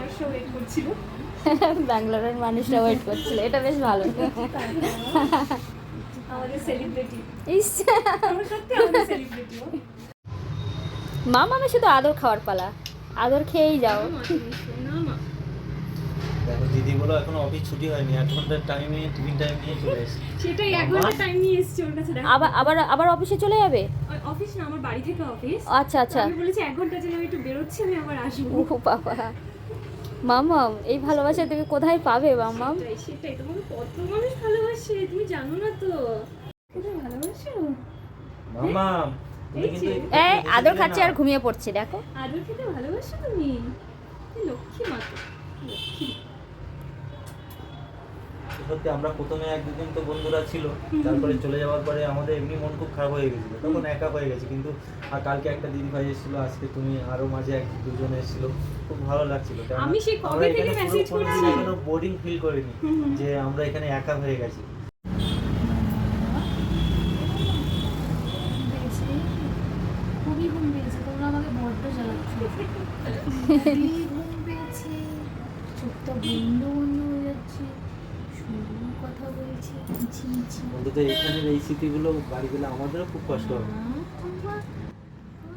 মানুষরা ওয়েট করছিল। ব্যাঙ্গালোরের মানুষরা ওয়েট করছিল। এটা বেশ ভালো। আমাদের সেলিব্রিটি মা মামা শুধু আদর খাওয়ার পালা। আদর খেয়েই যাও। এখনও অফিস ছুটি হয়নি। এক ঘণ্টার টাইমে টিফিন টাইম নিয়ে চলে এসেছে। সেটাই এক ঘণ্টা টাইম নিয়ে এসেছি ওর কাছে আবার আবার আবার অফিসে চলে যাবে? অফিস না আমার বাড়ি থেকে অফিস আচ্ছা আচ্ছা। আমি বলেছি এক ঘণ্টা জন্য আমি একটু বেরোচ্ছি আমি আবার আসব। ও বাবা। মামাম এই ভালোবাসা তুমি কোথায় পাবে মামাম সেটাই তোমাকে কত মানুষ ভালোবাসে তুমি জানো না তো। কোথায় ভালোবাসো? মামাম এই আদর খাচ্ছে আর ঘুমিয়ে পড়ছে দেখো। আদর খেতে ভালোবাসো তুমি? তুমি লক্ষ্মী মা লক্ষ্মী। সত্যি আমরা প্রথমে এক দুদিন তো বন্ধুরা ছিল তারপরে চলে যাওয়ার পরে আমাদের এমনি মন খুব খারাপ হয়ে গেছিল তখন একা হয়ে গেছে কিন্তু আর কালকে একটা দিন ভাই এসেছিল আজকে তুমি আরও মাঝে এক দুজন এসেছিল খুব ভালো লাগছিল আমি সেই কবে থেকে করছি। কোনোদিন এখনও ফিল করিনি। যে আমরা এখানে একা হয়ে গেছি খুবই ঘুম পেয়েছে তোমরা আমাকে বড্ড জ্বালাচ্ছ ঘুম পেয়েছে চোখটা বন্ধ বন্ধ অন্তত এখানের এই স্মৃতিগুলো বাড়ি গেলে আমাদেরও খুব কষ্ট হবে।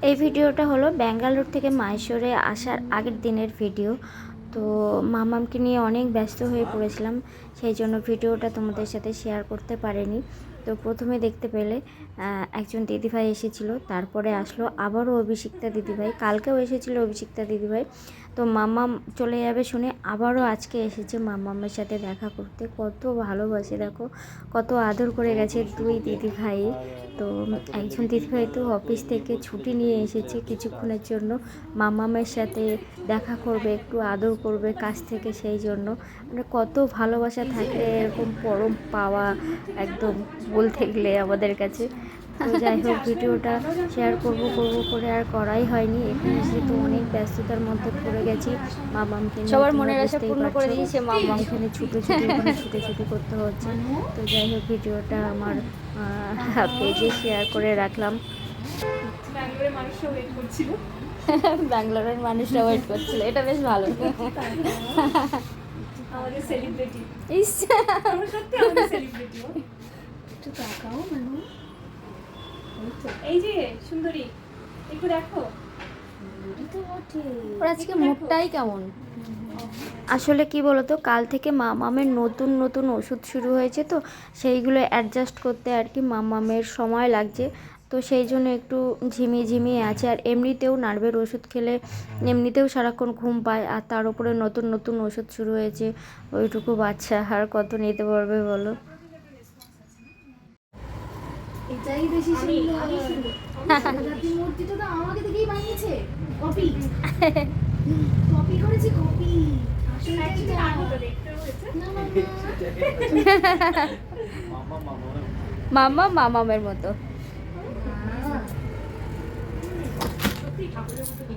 এই ভিডিওটা হলো ব্যাঙ্গালোর থেকে মাইশোরে আসার আগের দিনের ভিডিও। তো মামামকে নিয়ে অনেক ব্যস্ত হয়ে পড়েছিলাম, সেই জন্য ভিডিওটা তোমাদের সাথে শেয়ার করতে পারিনি। তো প্রথমে দেখতে পেলে একজন দিদিভাই এসেছিল। তারপরে আসলো আবারও অভিষিক্তা দিদিভাই। কালকেও এসেছিল অভিষিক্তা দিদিভাই। তো মাম্মাম চলে যাবে শুনে আবারও আজকে এসেছে মাম্মামের সাথে দেখা করতে। কত ভালোবাসে, দেখো। কত আদর করে গেছে দুই দিদিভাই। তো একজন দিদিভাই তো অফিস থেকে ছুটি নিয়ে এসেছে কিছুক্ষণের জন্য। মামামের সাথে দেখা করবে, একটু আদর করবে কাছ থেকে সেই জন্য। মানে কত ভালোবাসা থাকে এরকম পরম পাওয়া একদম বলতে গেলে আমাদের কাছে। তো যাই হোক ভিডিওটা শেয়ার করব করব করে আর করাই হয়নি। এখানে এসে তো অনেক ব্যস্ততার মধ্যে পড়ে গেছি মামামকে নিয়ে সবার মনের আশা পূর্ণ করে। দিয়েছে মামাম। এখানে ছুটো ছুটি ছুটে ছুটি করতে হচ্ছে। তো যাই হোক ভিডিওটা আমার পেজে শেয়ার করে রাখলাম। ব্যাঙ্গালোরের মানুষরা ওয়েট করছিল। ব্যাঙ্গালোরের মানুষরা ওয়েট করছিল। এটা বেশ ভালো। আমাদের সেলিব্রিটি ইস। সত্যি আমাদের সেলিব্রিটি একটু তাকাও মানু। এই যে সুন্দরী একটু দেখো। ওর আজকে মুডটাই কেমন? আসলে কি বলতো কাল থেকে মামামের নতুন নতুন ওষুধ শুরু হয়েছে তো সেইগুলো অ্যাডজাস্ট করতে আর কি মামামের সময় লাগছে। তো সেই জন্য একটু ঝিমিয়ে ঝিমিয়ে আছে। আর এমনিতেও নার্ভের ওষুধ খেলে এমনিতেও সারাক্ষণ ঘুম পায়। আর তার উপরে নতুন নতুন ওষুধ শুরু হয়েছে। ওইটুকু বাচ্চা আর কত নিতে পারবে বলো? এটাই বেশি সুন্দর মূর্তিটা তো আমাকে দেখেই বানিয়েছে। কপি। কপি করেছে কপি। না মামা মামা মামা মামামের মতো। কি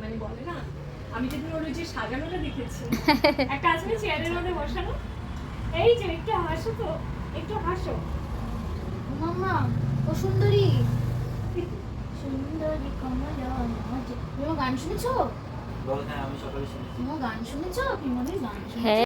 মানে বলে না? আমি যেদিন ওর ওই যে সাজানোটা দেখেছি। একটা আছে না চেয়ারের মধ্যে বসানো? এই যে একটু হাসো তো। একটু হাসো। মাম্মা ও সুন্দরী। সুন্দরী কমলা গান শুনেছো? হ্যাঁ আমি সকালে শুনেছি। গান শুনেছো? গান হ্যাঁ।